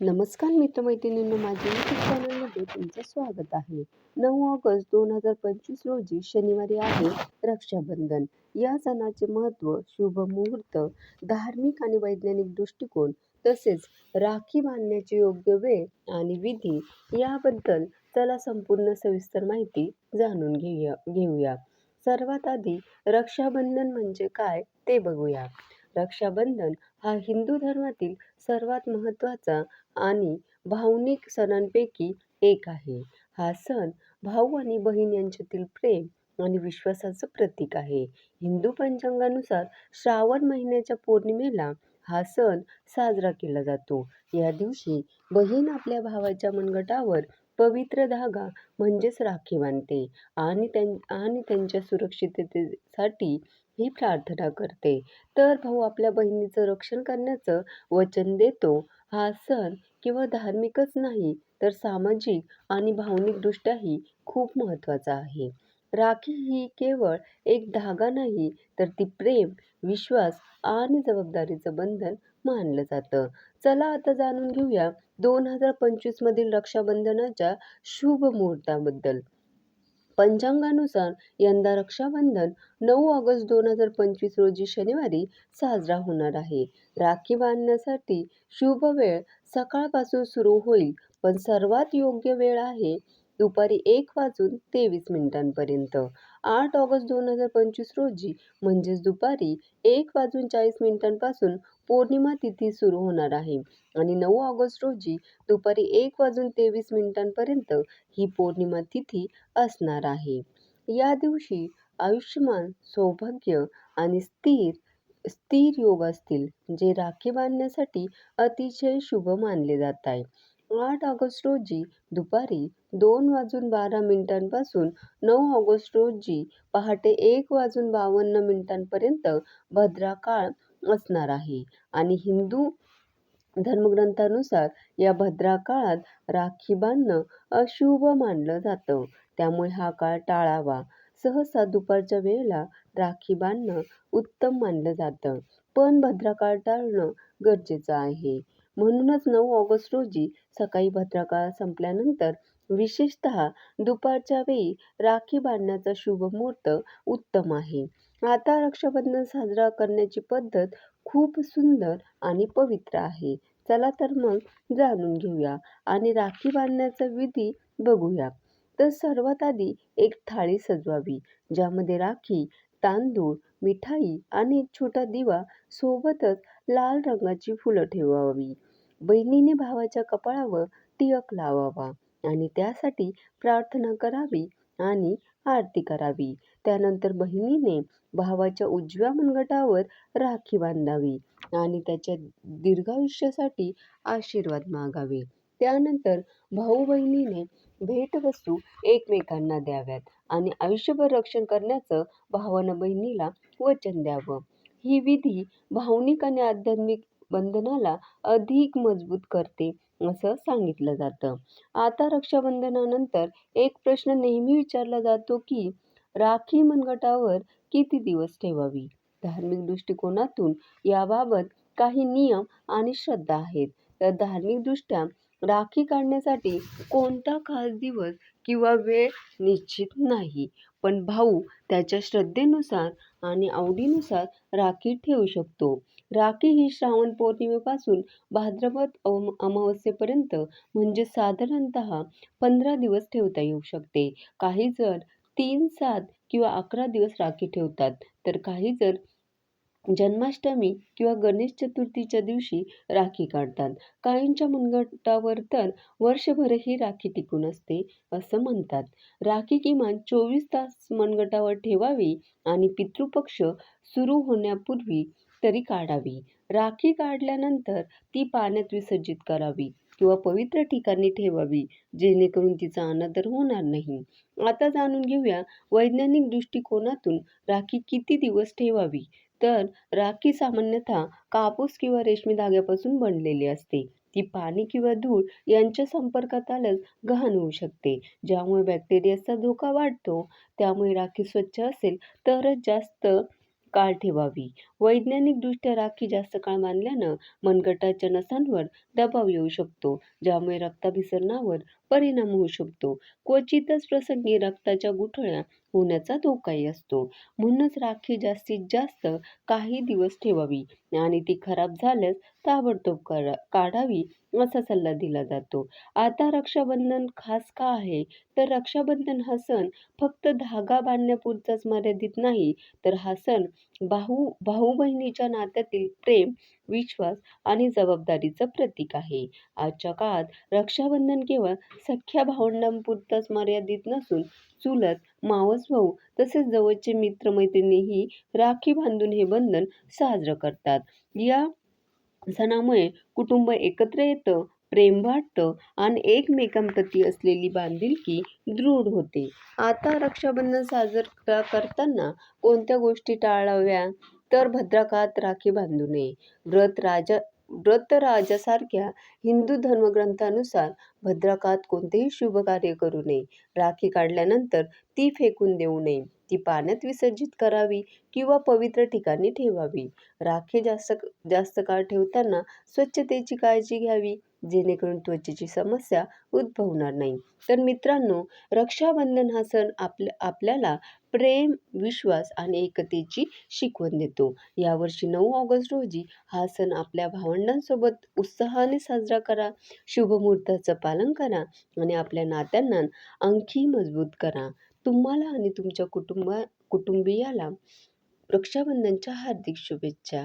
नमस्कार मित्रमैत्रिणींनो माझ्या यूट्यूब चॅनलमध्ये तुमचं स्वागत आहे. नऊ ऑगस्ट दोन हजार पंचवीस रोजी शनिवारी आहे रक्षाबंधन. या सणाचे महत्त्व शुभ मुहूर्त धार्मिक आणि वैज्ञानिक दृष्टिकोन तसेच राखी बांधण्याची योग्य वेळ आणि विधी याबद्दल चला संपूर्ण सविस्तर माहिती जाणून घेऊया. घेऊया. सर्वात आधी रक्षाबंधन म्हणजे काय ते बघूया. रक्षाबंधन हा हिंदू धर्मातील सर्वात महत्त्वाचा आणि भावनिक सणांपैकी एक आहे. हा सण भाऊ आणि बहीण यांच्यातील प्रेम आणि विश्वासाचं प्रतीक आहे. हिंदू पंचांगानुसार श्रावण महिन्याच्या पौर्णिमेला हा सण साजरा केला जातो. या दिवशी बहीण आपल्या भावाच्या मनगटावर पवित्र धागा म्हणजेच राखी बांधते आणि त्यां आणि त्यांच्या सुरक्षिततेसाठी ही प्रार्थना करते. तर भाऊ आपल्या बहिणीचं रक्षण करण्याचं वचन देतो. हा सण केवळ धार्मिकच नाही तर सामाजिक आणि भावनिकदृष्ट्याही खूप महत्त्वाचा आहे. राखी ही केवळ एक धागा नाही तर ती प्रेम विश्वास आणि जबाबदारीचं बंधन मानलं जातं. चला आता जाणून घेऊया दोन हजार पंचवीसमधील रक्षाबंधनाच्या शुभ मुहूर्ताबद्दल. पंचांगानुसार यंदा रक्षाबंधन नऊ ऑगस्ट दोन हजार पंचवीस रोजी शनिवारी साजरा होणार आहे. राखी बांधण्यासाठी शुभ वेळ सकाळपासून सुरू होईल पण सर्वात योग्य वेळ आहे दुपारी एक वाजून तेवीस मिनिटांपर्यंत. आठ ऑगस्ट दोन हजार पंचवीस रोजी म्हणजेच दुपारी एक वाजून चाळीस मिनिटांपासून पौर्णिमा तिथी सुरू होणार आहे. आणि नऊ ऑगस्ट रोजी दुपारी एक वाजून तेवीस मिनिटांपर्यंत ही पौर्णिमा तिथी असणार आहे. या दिवशी आयुष्यमान सौभाग्य आणि स्थिर स्थिर योग असतील जे राखी बांधण्यासाठी अतिशय शुभ मानले जात आहे. आठ ऑगस्ट रोजी दुपारी दोन वाजून बारा मिनिटांपासून नऊ ऑगस्ट रोजी पहाटे एक वाजून बावन्न मिनिटांपर्यंत भद्रा काळ असणार आहे. आणि हिंदू धर्मग्रंथानुसार या भद्रा काळात राखी बांधणं अशुभ मानलं जातं. त्यामुळे हा काळ टाळावा. सहसा दुपारच्या वेळेला राखी बांधणं उत्तम मानलं जातं. पण भद्राकाळ टाळणं गरजेचं आहे. म्हणूनच नऊ ऑगस्ट रोजी सकाळी भद्रकाळ संपल्यानंतर विशेषतः दुपारच्या वेळी राखी बांधण्याचा शुभ मुहूर्त उत्तम आहे. आता रक्षाबंधन साजरा करण्याची पद्धत खूप सुंदर आणि पवित्र आहे. चला तर मग जाणून घेऊया आणि राखी बांधण्याचा विधी बघूया. तर सर्वात आधी एक थाळी सजवावी ज्यामध्ये राखी तांदूळ मिठाई आणि एक छोटा दिवा सोबतच लाल रंगाची फुलं ठेवावी. बहिणीने भावाच्या कपाळावर टिळक लावावा आणि त्यासाठी प्रार्थना करावी आणि आरती करावी. त्यानंतर बहिणीने भावाच्या उजव्या मनगटावर राखी बांधावी आणि त्याच्या दीर्घायुष्यासाठी आशीर्वाद मागावे. त्यानंतर भाऊ बहिणीने भेटवस्तू एकमेकांना द्याव्यात आणि आयुष्यभर रक्षण करण्याचं भावानं बहिणीला वचन द्यावं. ही विधी भावनिक आणि आध्यात्मिक बंधनाला अधिक मजबूत करते असं सांगितलं जातं. आता रक्षाबंधनानंतर एक प्रश्न नेहमी विचारला जातो की राखी मनगटावर किती दिवस ठेवावी? धार्मिक दृष्टिकोनातून याबाबत काही नियम आणि श्रद्धा आहेत. तर धार्मिकदृष्ट्या राखी काढण्यासाठी कोणता खास दिवस किंवा वेळ निश्चित नाही पण भाऊ त्याच्या श्रद्धेनुसार आणि आवडीनुसार राखी ठेवू शकतो. राखी ही श्रावण पौर्णिमेपासून भाद्रपद अम अमावस्येपर्यंत म्हणजे साधारणत पंधरा दिवस ठेवता येऊ शकते. काही जण तीन सात किंवा अकरा दिवस राखी ठेवतात तर काही जण जन्माष्टमी किंवा गणेश चतुर्थीच्या दिवशी राखी काढतात. काहींच्या मनगटावर तर वर्षभरही राखी टिकून असते असं म्हणतात. राखी किमान चोवीस तास मनगटावर ठेवावी आणि पितृपक्ष सुरू होण्यापूर्वी तरी काढावी. राखी काढल्यानंतर ती पाण्यात विसर्जित करावी किंवा पवित्र ठिकाणी ठेवावी जेणेकरून तिचा अनादर होणार नाही. आता जाणून घेऊया वैज्ञानिक दृष्टिकोनातून राखी किती दिवस ठेवावी? तर राखी सामान्यतः कापूस किंवा रेशमी धाग्यापासून बनलेली असते. ती पाणी किंवा धूळ यांच्या संपर्कात आल्यास गहाण होऊ शकते ज्यामुळे बॅक्टेरियाचा धोका वाढतो. त्यामुळे राखी स्वच्छ असेल तरच जास्त काळ ठेवावी. वैज्ञानिकदृष्ट्या राखी जास्त काळ बांधल्यानं मनगटाच्या नसांवर दबाव येऊ शकतो ज्यामुळे रक्ताभिसरणावर परिणाम होऊ शकतो. क्वचितच प्रसंगी रक्ताच्या गुठळ्या होण्याचा धोकाही असतो. म्हणूनच राखी जास्तीत जास्त काही दिवस ठेवावी आणि ती खराब झाल्यास ताबडतोब करा काढावी असा सल्ला दिला जातो. आता रक्षाबंधन खास का आहे? तर रक्षाबंधन हा सण फक्त धागा बांधण्यापुरताच मर्यादित नाही तर हा सण भाऊ भाऊ बहिणीच्या नात्यातील प्रेम विश्वास आणि जबाबदारीचं प्रतीक आहे. आजच्या काळात रक्षाबंधन केवळ सख्ख्या भावंडांपुरताच मर्यादित नसून चुलत मावस भाऊ तसेच जवळचे मित्रमैत्रिणीही राखी बांधून हे बंधन साजरं करतात. या सणामुळे कुटुंब एकत्र येतं प्रेम वाटतं आणि एकमेकांप्रती असलेली बांधिलकी दृढ होते. आता रक्षाबंधन साजरा करताना कोणत्या गोष्टी टाळाव्या? तर भद्रकात राखी बांधू नये. व्रत राजा व्रतराजासारख्या हिंदू धर्मग्रंथानुसार भद्रकात कोणतेही शुभ कार्य करू नये. राखी काढल्यानंतर ती फेकून देऊ नये. ती पाण्यात विसर्जित करावी किंवा पवित्र ठिकाणी ठेवावी. राखी जास्त जास्त काळ ठेवताना स्वच्छतेची काळजी घ्यावी जेणेकरून त्वचेची समस्या उद्भवणार नाही. तर मित्रांनो रक्षाबंधन हा सण आपल्या आपल्याला प्रेम विश्वास आणि एकतेची शिकवण देतो. यावर्षी नऊ ऑगस्ट रोजी हा सण आपल्या भावंडांसोबत उत्साहाने साजरा करा शुभमुहूर्ताचं पालन करा आणि आपल्या नात्यांना आणखी मजबूत करा. तुम्हाला आणि तुमच्या कुटुंबा कुटुंबियाला रक्षाबंधनच्या हार्दिक शुभेच्छा.